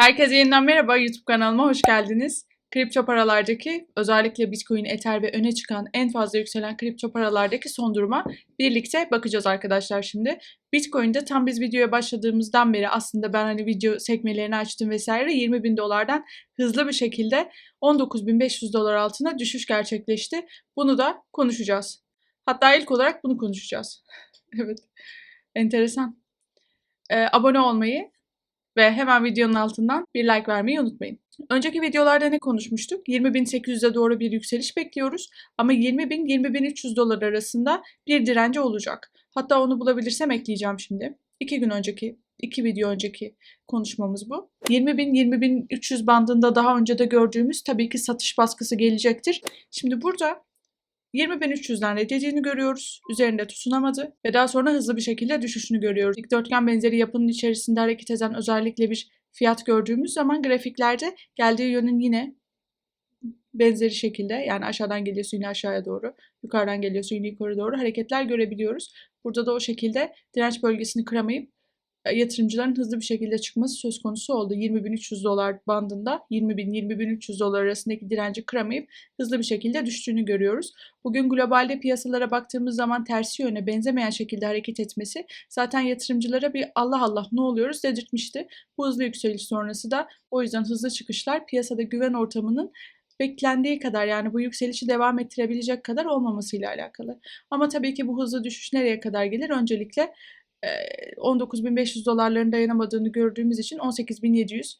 Herkese yeniden merhaba YouTube kanalıma hoş geldiniz. Kripto paralardaki özellikle Bitcoin, Ether ve öne çıkan en fazla yükselen kripto paralardaki son duruma birlikte bakacağız arkadaşlar şimdi. Bitcoin'de tam biz videoya başladığımızdan beri aslında ben hani video sekmelerini açtım vesaire 20 bin dolardan hızlı bir şekilde 19.500 dolar altına düşüş gerçekleşti. Bunu da konuşacağız. Hatta ilk olarak bunu konuşacağız. evet. Enteresan. Ee, abone olmayı, ve hemen videonun altından bir like vermeyi unutmayın. Önceki videolarda ne konuşmuştuk? 20.800'e doğru bir yükseliş bekliyoruz ama 20.000-20.300 dolar arasında bir direnci olacak. Hatta onu bulabilirsem ekleyeceğim şimdi. İki gün önceki, iki video önceki konuşmamız bu. 20.000-20.300 bandında daha önce de gördüğümüz tabii ki satış baskısı gelecektir. Şimdi burada 20.300'den reddediğini görüyoruz. Üzerinde tutunamadı ve daha sonra hızlı bir şekilde düşüşünü görüyoruz. Dikdörtgen benzeri yapının içerisinde hareket eden özellikle bir fiyat gördüğümüz zaman grafiklerde geldiği yönün yine benzeri şekilde yani aşağıdan geliyorsa yine aşağıya doğru, yukarıdan geliyorsa yine yukarı doğru hareketler görebiliyoruz. Burada da o şekilde direnç bölgesini kıramayıp yatırımcıların hızlı bir şekilde çıkması söz konusu oldu. 20.300 dolar bandında 20.000-20.300 dolar arasındaki direnci kıramayıp hızlı bir şekilde düştüğünü görüyoruz. Bugün globalde piyasalara baktığımız zaman tersi yöne benzemeyen şekilde hareket etmesi zaten yatırımcılara bir Allah Allah ne oluyoruz dedirtmişti. Bu hızlı yükseliş sonrası da o yüzden hızlı çıkışlar piyasada güven ortamının beklendiği kadar yani bu yükselişi devam ettirebilecek kadar olmamasıyla alakalı. Ama tabii ki bu hızlı düşüş nereye kadar gelir? Öncelikle 19.500 dolarların dayanamadığını gördüğümüz için 18.700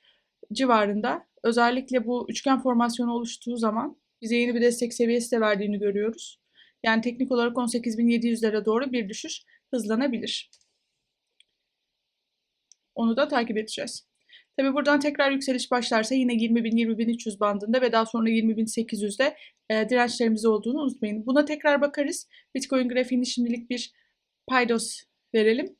civarında özellikle bu üçgen formasyonu oluştuğu zaman bize yeni bir destek seviyesi de verdiğini görüyoruz. Yani teknik olarak 18.700'lere doğru bir düşüş hızlanabilir. Onu da takip edeceğiz. Tabi buradan tekrar yükseliş başlarsa yine 20.000-20.300 bandında ve daha sonra 20.800'de e, dirençlerimiz olduğunu unutmayın. Buna tekrar bakarız. Bitcoin grafiğini şimdilik bir paydos verelim.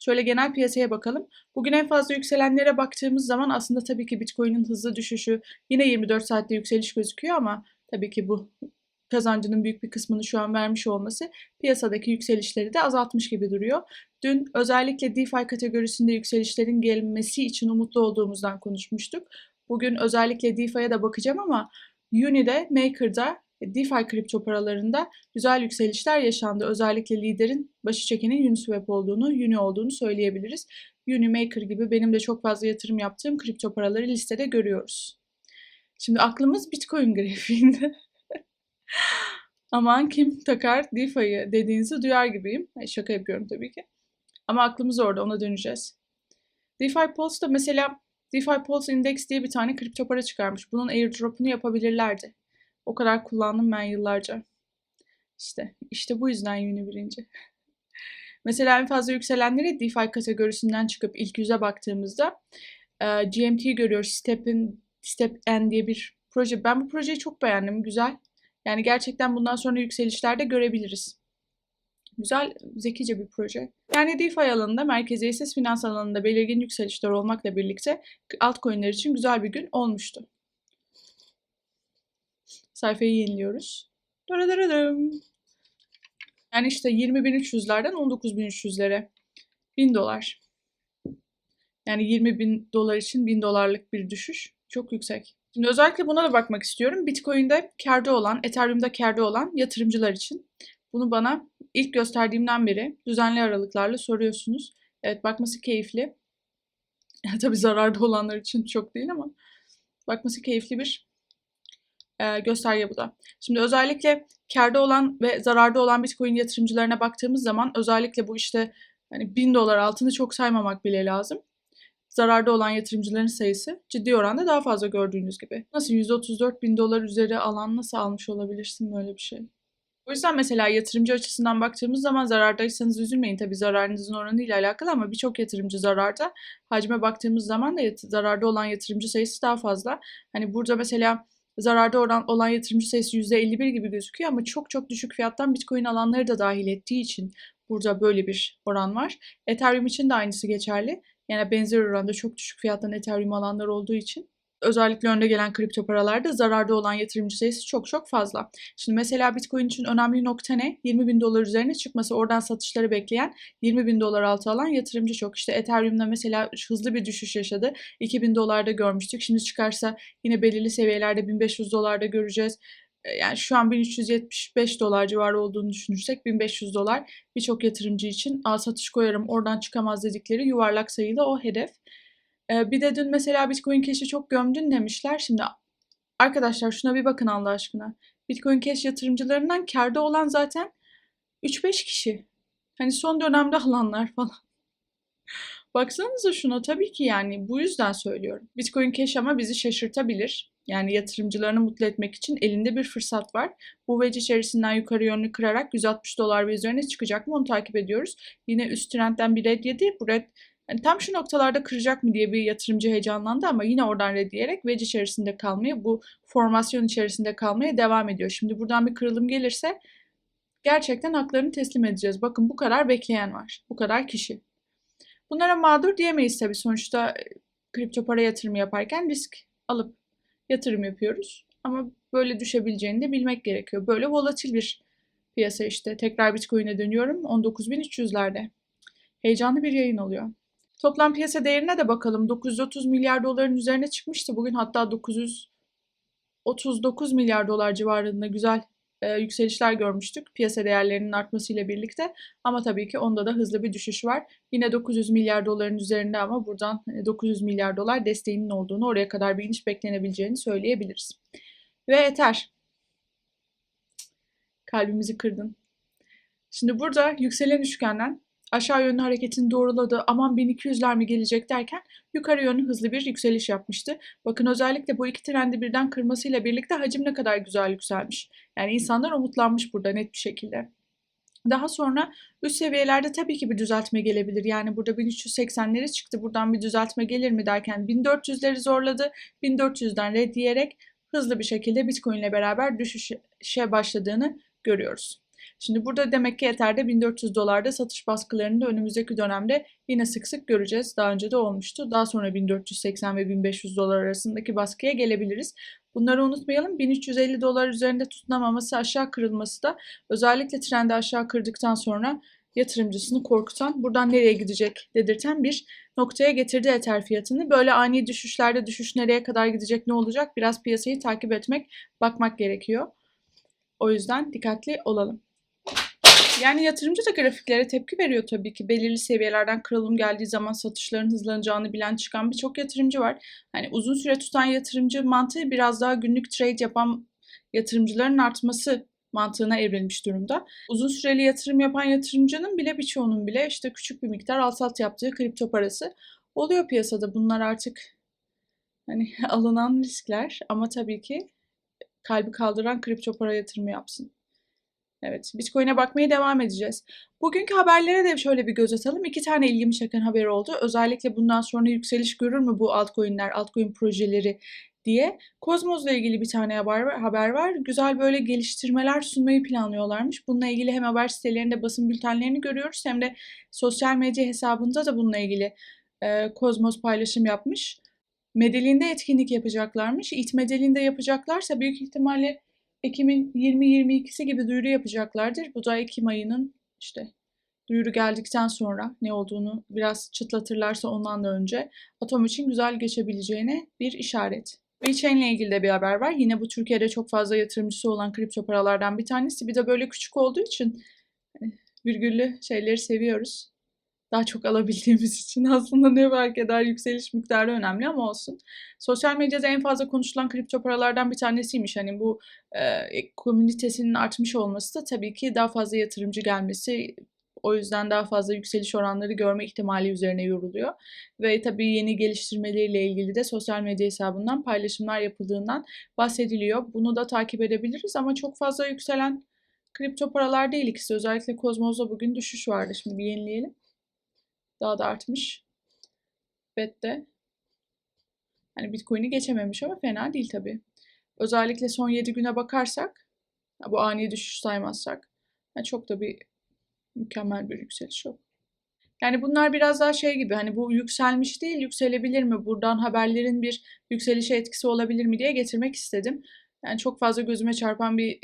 Şöyle genel piyasaya bakalım. Bugün en fazla yükselenlere baktığımız zaman aslında tabii ki Bitcoin'in hızlı düşüşü yine 24 saatte yükseliş gözüküyor ama tabii ki bu kazancının büyük bir kısmını şu an vermiş olması piyasadaki yükselişleri de azaltmış gibi duruyor. Dün özellikle DeFi kategorisinde yükselişlerin gelmesi için umutlu olduğumuzdan konuşmuştuk. Bugün özellikle DeFi'ye de bakacağım ama Uni'de, Maker'da DeFi kripto paralarında güzel yükselişler yaşandı. Özellikle liderin başı çekenin Uniswap olduğunu, Uni olduğunu söyleyebiliriz. Unimaker gibi benim de çok fazla yatırım yaptığım kripto paraları listede görüyoruz. Şimdi aklımız Bitcoin grafiğinde. Aman kim takar DeFi'yi dediğinizi duyar gibiyim. Şaka yapıyorum tabii ki. Ama aklımız orada ona döneceğiz. DeFi Pulse'da mesela DeFi Pulse Index diye bir tane kripto para çıkarmış. Bunun airdrop'unu yapabilirlerdi. O kadar kullandım ben yıllarca. İşte, işte bu yüzden Uni birinci. Mesela en fazla yükselenleri DeFi kategorisinden çıkıp ilk yüze baktığımızda e, GMT'yi görüyoruz. Step'in Step N diye bir proje. Ben bu projeyi çok beğendim. Güzel. Yani gerçekten bundan sonra yükselişlerde görebiliriz. Güzel, zekice bir proje. Yani DeFi alanında, merkeziyetsiz finans alanında belirgin yükselişler olmakla birlikte altcoin'ler için güzel bir gün olmuştu. Sayfayı yeniliyoruz. Yani işte 20.300'lerden 19.300'lere 1000 dolar. Yani 20 bin dolar için 1000 dolarlık bir düşüş çok yüksek. Şimdi özellikle buna da bakmak istiyorum. Bitcoin'de karda olan, Ethereum'da karda olan yatırımcılar için. Bunu bana ilk gösterdiğimden beri düzenli aralıklarla soruyorsunuz. Evet bakması keyifli. Tabii zararda olanlar için çok değil ama bakması keyifli bir e, gösterge bu da. Şimdi özellikle karda olan ve zararda olan Bitcoin yatırımcılarına baktığımız zaman özellikle bu işte hani 1000 dolar altını çok saymamak bile lazım. Zararda olan yatırımcıların sayısı ciddi oranda daha fazla gördüğünüz gibi. Nasıl 134 bin dolar üzeri alan nasıl almış olabilirsin böyle bir şey? O yüzden mesela yatırımcı açısından baktığımız zaman zarardaysanız üzülmeyin. Tabii zararınızın oranı ile alakalı ama birçok yatırımcı zararda. Hacme baktığımız zaman da zararda olan yatırımcı sayısı daha fazla. Hani burada mesela zararda oran, olan yatırımcı sayısı %51 gibi gözüküyor ama çok çok düşük fiyattan Bitcoin alanları da dahil ettiği için burada böyle bir oran var. Ethereum için de aynısı geçerli. Yani benzer oranda çok düşük fiyattan Ethereum alanlar olduğu için özellikle önde gelen kripto paralarda zararda olan yatırımcı sayısı çok çok fazla. Şimdi mesela Bitcoin için önemli nokta ne? 20 bin dolar üzerine çıkması oradan satışları bekleyen 20 bin dolar altı alan yatırımcı çok. İşte Ethereum'da mesela hızlı bir düşüş yaşadı. 2000 dolarda görmüştük. Şimdi çıkarsa yine belirli seviyelerde 1500 dolarda göreceğiz. E, Yani şu an 1375 dolar civarı olduğunu düşünürsek 1500 dolar birçok yatırımcı için Aa, satış koyarım oradan çıkamaz dedikleri yuvarlak sayılı o hedef. Ee, bir de dün mesela Bitcoin Cash'i çok gömdün demişler. Şimdi arkadaşlar şuna bir bakın Allah aşkına. Bitcoin Cash yatırımcılarından karda olan zaten 3-5 kişi. Hani son dönemde alanlar falan. Baksanıza şuna tabii ki yani bu yüzden söylüyorum. Bitcoin Cash ama bizi şaşırtabilir. Yani yatırımcılarını mutlu etmek için elinde bir fırsat var. Bu wedge içerisinden yukarı yönlü kırarak 160 dolar ve üzerine çıkacak mı onu takip ediyoruz. Yine üst trendden bir red yedi. Bu red hani tam şu noktalarda kıracak mı diye bir yatırımcı heyecanlandı ama yine oradan red diyerek wedge içerisinde kalmaya, bu formasyon içerisinde kalmaya devam ediyor. Şimdi buradan bir kırılım gelirse gerçekten haklarını teslim edeceğiz. Bakın bu kadar bekleyen var. Bu kadar kişi. Bunlara mağdur diyemeyiz tabii. Sonuçta e, kripto para yatırımı yaparken risk alıp yatırım yapıyoruz. Ama böyle düşebileceğini de bilmek gerekiyor. Böyle volatil bir piyasa işte. Tekrar Bitcoin'e dönüyorum. 19.300'lerde. Heyecanlı bir yayın oluyor. Toplam piyasa değerine de bakalım. 930 milyar doların üzerine çıkmıştı. Bugün hatta 939 milyar dolar civarında güzel e, yükselişler görmüştük piyasa değerlerinin artmasıyla birlikte. Ama tabii ki onda da hızlı bir düşüş var. Yine 900 milyar doların üzerinde ama buradan e, 900 milyar dolar desteğinin olduğunu, oraya kadar bir iniş beklenebileceğini söyleyebiliriz. Ve Ether. Kalbimizi kırdın. Şimdi burada yükselen üçgenden aşağı yönlü hareketini doğruladı. Aman 1200'ler mi gelecek derken yukarı yönlü hızlı bir yükseliş yapmıştı. Bakın özellikle bu iki trendi birden kırmasıyla birlikte hacim ne kadar güzel yükselmiş. Yani insanlar umutlanmış burada net bir şekilde. Daha sonra üst seviyelerde tabii ki bir düzeltme gelebilir. Yani burada 1380'leri çıktı. Buradan bir düzeltme gelir mi derken 1400'leri zorladı. 1400'den red diyerek hızlı bir şekilde Bitcoin ile beraber düşüşe başladığını görüyoruz. Şimdi burada demek ki Ether'de 1400 dolarda satış baskılarını da önümüzdeki dönemde yine sık sık göreceğiz. Daha önce de olmuştu. Daha sonra 1480 ve 1500 dolar arasındaki baskıya gelebiliriz. Bunları unutmayalım. 1350 dolar üzerinde tutunamaması, aşağı kırılması da özellikle trendi aşağı kırdıktan sonra yatırımcısını korkutan, buradan nereye gidecek dedirten bir noktaya getirdi Ether fiyatını. Böyle ani düşüşlerde düşüş nereye kadar gidecek, ne olacak? Biraz piyasayı takip etmek, bakmak gerekiyor. O yüzden dikkatli olalım. Yani yatırımcı da grafiklere tepki veriyor tabii ki. Belirli seviyelerden kırılım geldiği zaman satışların hızlanacağını bilen çıkan birçok yatırımcı var. Hani uzun süre tutan yatırımcı mantığı biraz daha günlük trade yapan yatırımcıların artması mantığına evrilmiş durumda. Uzun süreli yatırım yapan yatırımcının bile birçoğunun bile işte küçük bir miktar alt alt yaptığı kripto parası oluyor piyasada. Bunlar artık hani alınan riskler ama tabii ki kalbi kaldıran kripto para yatırımı yapsın. Evet, Bitcoin'e bakmaya devam edeceğiz. Bugünkü haberlere de şöyle bir göz atalım. İki tane ilgimi çeken haber oldu. Özellikle bundan sonra yükseliş görür mü bu altcoin'ler, altcoin projeleri diye. Kozmos'la ilgili bir tane haber var, haber var. Güzel böyle geliştirmeler sunmayı planlıyorlarmış. Bununla ilgili hem haber sitelerinde basın bültenlerini görüyoruz hem de sosyal medya hesabında da bununla ilgili e, Kozmos paylaşım yapmış. Medellin'de etkinlik yapacaklarmış. İT Medellin'de yapacaklarsa büyük ihtimalle Ekim'in 20-22'si gibi duyuru yapacaklardır. Bu da Ekim ayının işte duyuru geldikten sonra ne olduğunu biraz çıtlatırlarsa ondan da önce atom için güzel geçebileceğine bir işaret. VeChain ile ilgili de bir haber var. Yine bu Türkiye'de çok fazla yatırımcısı olan kripto paralardan bir tanesi. Bir de böyle küçük olduğu için hani virgüllü şeyleri seviyoruz. Daha çok alabildiğimiz için aslında ne fark eder yükseliş miktarı önemli ama olsun. Sosyal medyada en fazla konuşulan kripto paralardan bir tanesiymiş. Hani bu e, komünitesinin artmış olması da tabii ki daha fazla yatırımcı gelmesi o yüzden daha fazla yükseliş oranları görme ihtimali üzerine yoruluyor. Ve tabii yeni geliştirmeleriyle ilgili de sosyal medya hesabından paylaşımlar yapıldığından bahsediliyor. Bunu da takip edebiliriz ama çok fazla yükselen kripto paralar değil ikisi. Özellikle Kozmos'da bugün düşüş vardı. Şimdi bir yenileyelim. Daha da artmış. FED de hani Bitcoin'i geçememiş ama fena değil tabii. Özellikle son 7 güne bakarsak bu ani düşüş saymazsak yani çok da bir mükemmel bir yükseliş yok. Yani bunlar biraz daha şey gibi hani bu yükselmiş değil yükselebilir mi? Buradan haberlerin bir yükselişe etkisi olabilir mi diye getirmek istedim. Yani çok fazla gözüme çarpan bir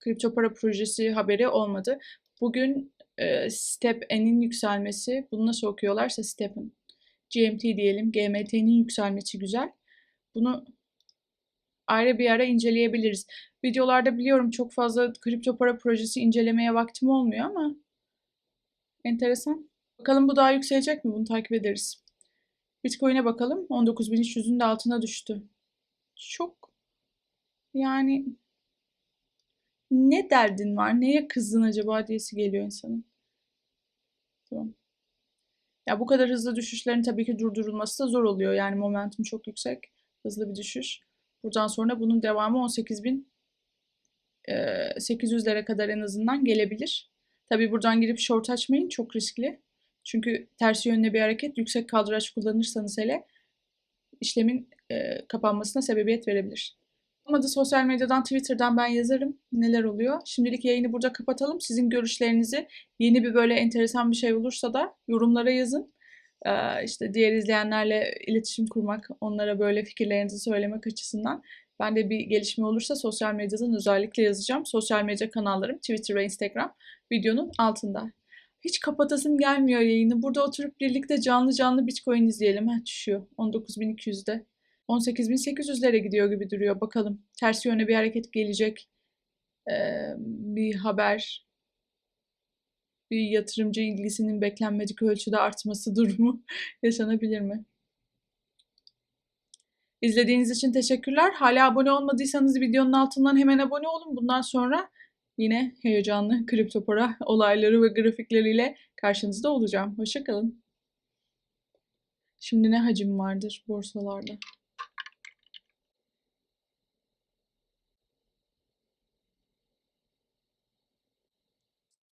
kripto para projesi haberi olmadı. Bugün e, Step N'in yükselmesi, bunu nasıl okuyorlarsa Step'in, GMT diyelim, GMT'nin yükselmesi güzel. Bunu ayrı bir ara inceleyebiliriz. Videolarda biliyorum çok fazla kripto para projesi incelemeye vaktim olmuyor ama enteresan. Bakalım bu daha yükselecek mi? Bunu takip ederiz. Bitcoin'e bakalım. 19.300'ün de altına düştü. Çok yani ne derdin var? Neye kızdın acaba diyesi geliyor insanın. Tamam. Ya bu kadar hızlı düşüşlerin tabii ki durdurulması da zor oluyor. Yani momentum çok yüksek. Hızlı bir düşüş. Buradan sonra bunun devamı 18.800'lere kadar en azından gelebilir. Tabii buradan girip short açmayın. Çok riskli. Çünkü tersi yönlü bir hareket yüksek kaldıraç kullanırsanız hele işlemin kapanmasına sebebiyet verebilir. Olmadı sosyal medyadan, Twitter'dan ben yazarım neler oluyor. Şimdilik yayını burada kapatalım. Sizin görüşlerinizi yeni bir böyle enteresan bir şey olursa da yorumlara yazın. Ee, işte diğer izleyenlerle iletişim kurmak, onlara böyle fikirlerinizi söylemek açısından. Ben de bir gelişme olursa sosyal medyadan özellikle yazacağım. Sosyal medya kanallarım Twitter ve Instagram videonun altında. Hiç kapatasım gelmiyor yayını. Burada oturup birlikte canlı canlı Bitcoin izleyelim. Ha düşüyor. 19.200'de. 18.800'lere gidiyor gibi duruyor. Bakalım. Ters yöne bir hareket gelecek. Ee, bir haber. Bir yatırımcı ilgisinin beklenmedik ölçüde artması durumu yaşanabilir mi? İzlediğiniz için teşekkürler. Hala abone olmadıysanız videonun altından hemen abone olun. Bundan sonra yine heyecanlı kripto para olayları ve grafikleriyle karşınızda olacağım. Hoşçakalın. Şimdi ne hacim vardır borsalarda?